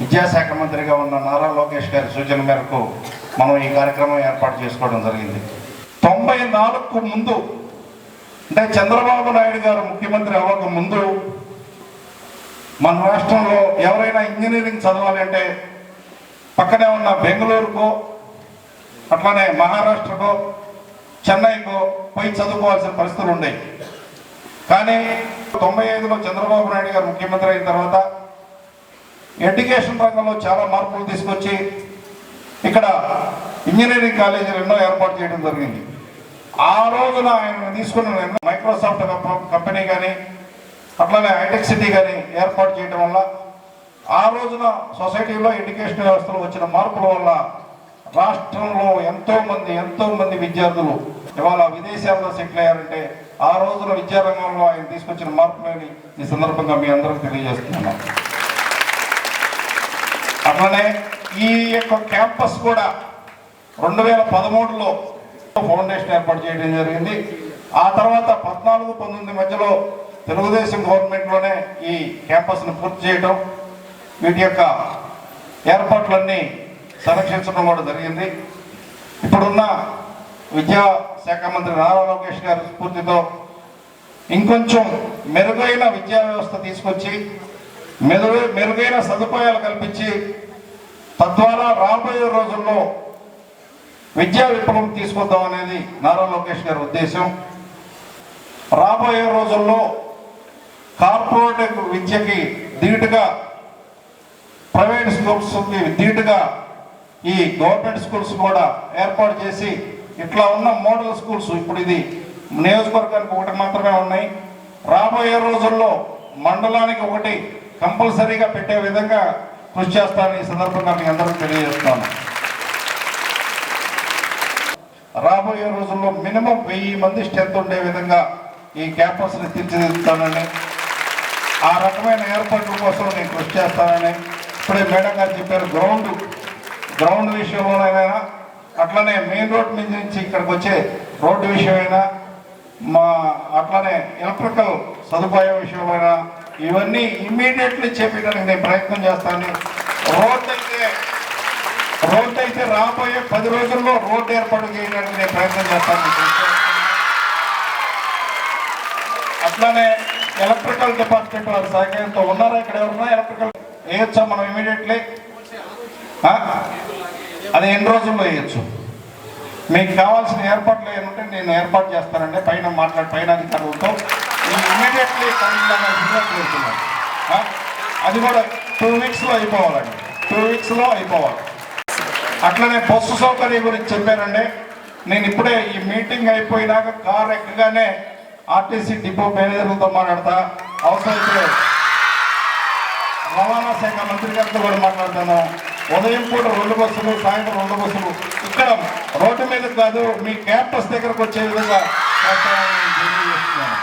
విద్యాశాఖ మంత్రిగా ఉన్న నారా లోకేష్ గారి సూచన మేరకు మనం ఈ కార్యక్రమం ఏర్పాటు చేసుకోవడం జరిగింది. తొంభై నాలుగుకు ముందు అంటే చంద్రబాబు నాయుడు గారు ముఖ్యమంత్రి అవ్వక ముందు మన రాష్ట్రంలో ఎవరైనా ఇంజనీరింగ్ చదవాలంటే పక్కనే ఉన్న బెంగళూరుకో అట్లానే మహారాష్ట్రకో చెన్నైకో పోయి చదువుకోవాల్సిన పరిస్థితులు ఉండేవి. కానీ తొంభై ఐదులో చంద్రబాబు నాయుడు గారు ముఖ్యమంత్రి అయిన తర్వాత ఎడ్యుకేషన్ రంగంలో చాలా మార్పులు తీసుకొచ్చి ఇక్కడ ఇంజనీరింగ్ కాలేజీలు ఎన్నో ఏర్పాటు చేయడం జరిగింది. ఆ రోజున ఆయన తీసుకున్న మైక్రోసాఫ్ట్ కంపెనీ కానీ అట్లానే హైటెక్ సిటీ కానీ ఏర్పాటు చేయడం వల్ల ఆ రోజున సొసైటీలో ఎడ్యుకేషన్ వ్యవస్థలో వచ్చిన మార్పుల వల్ల రాష్ట్రంలో ఎంతోమంది ఎంతోమంది ఎంతో మంది విద్యార్థులు ఇవాళ విదేశాల్లో సెటిల్ అయ్యారంటే ఆ రోజున విద్యారంగంలో ఆయన తీసుకొచ్చిన మార్పులని ఈ సందర్భంగా మీ అందరికీ తెలియజేస్తున్నాను. అట్లనే ఈ యొక్క క్యాంపస్ కూడా రెండు వేల పదమూడులో ఫౌండేషన్ ఏర్పాటు చేయడం జరిగింది. ఆ తర్వాత పద్నాలుగు పంతొమ్మిది మధ్యలో తెలుగుదేశం గవర్నమెంట్లోనే ఈ క్యాంపస్ను పూర్తి చేయడం వీటి యొక్క ఏర్పాట్లన్నీ సంరక్షించడం కూడా జరిగింది. ఇప్పుడున్న విద్యా శాఖ మంత్రి నారా లోకేష్ గారి స్ఫూర్తితో ఇంకొంచెం మెరుగైన విద్యా వ్యవస్థ తీసుకొచ్చి మెరుగు మెరుగైన సదుపాయాలు కల్పించి తద్వారా రాబోయే రోజుల్లో విద్యా విప్లవం తీసుకొద్దాం అనేది నారా లోకేష్ గారి ఉద్దేశం. రాబోయే రోజుల్లో కార్పొరేట్ విద్యకి ధీటుగా ప్రైవేట్ స్కూల్స్కి ధీటుగా ఈ గవర్నమెంట్ స్కూల్స్ కూడా ఏర్పాటు చేసి ఇట్లా ఉన్న మోడల్ స్కూల్స్ ఇప్పుడు ఇది నియోజకవర్గానికి ఒకటి మాత్రమే ఉన్నాయి. రాబోయే రోజుల్లో మండలానికి ఒకటి కంపల్సరీగా పెట్టే విధంగా కృషి చేస్తానని ఈ సందర్భంగా మీ అందరికి తెలియజేస్తాను. రాబోయే రోజుల్లో మినిమం వెయ్యి మంది స్ట్రెంత్ ఉండే విధంగా ఈ క్యాంపస్ని తీర్చిదిద్దుతానని ఆ రకమైన ఏర్పాట్ల కోసం నేను కృషి చేస్తానని ఇప్పుడే మేడం గారు చెప్పారు గ్రౌండ్ గ్రౌండ్ విషయంలోనైనా అట్లనే మెయిన్ రోడ్ మీద నుంచి ఇక్కడికి వచ్చే రోడ్డు విషయమైనా మా అట్లనే ఎలక్ట్రికల్ సదుపాయం విషయమైనా ఇవన్నీ ఇమ్మీడియట్లీ చెప్పడానికి నేను ప్రయత్నం చేస్తాను. రోడ్ అయితే రోడ్ అయితే రాబోయే పది రోజుల్లో రోడ్డు ఏర్పాటు చేయడానికి నేను ప్రయత్నం చేస్తాను. అట్లానే ఎలక్ట్రికల్ డిపార్ట్మెంట్ వారి సహకారంతో ఉన్నారా ఇక్కడ ఎవరున్నా? ఎలక్ట్రికల్ వేయొచ్చా మనం ఇమీడియట్లీ? అది ఎన్ని రోజుల్లో వేయచ్చు? మీకు కావాల్సిన ఏర్పాట్లు ఏమంటే నేను ఏర్పాటు చేస్తానండి. పైన మాట్లాడి పైన అధికారులతో. ఇమీడియట్లీ అది కూడా టూ వీక్స్లో అయిపోవాలండి. టూ వీక్స్లో అయిపోవాలి. అట్లనే బస్సు సౌకర్యం గురించి చెప్పానండి. నేను ఇప్పుడే ఈ మీటింగ్ అయిపోయినాక కార్ ఎక్కగానే ఆర్టీసీ డిపో మేనేజర్లతో మాట్లాడతా. అవసరమైతే రవాణా శాఖ మంత్రి గారితో కూడా మాట్లాడతాను. ఉదయం పూట రెండు బస్సులు సాయంత్రం రెండు బస్సులు. ఇక్కడ రోడ్డు మీద కాదు మీ క్యాంపస్ దగ్గరకు వచ్చే విధంగా చేస్తానని తెలియజేస్తున్నాను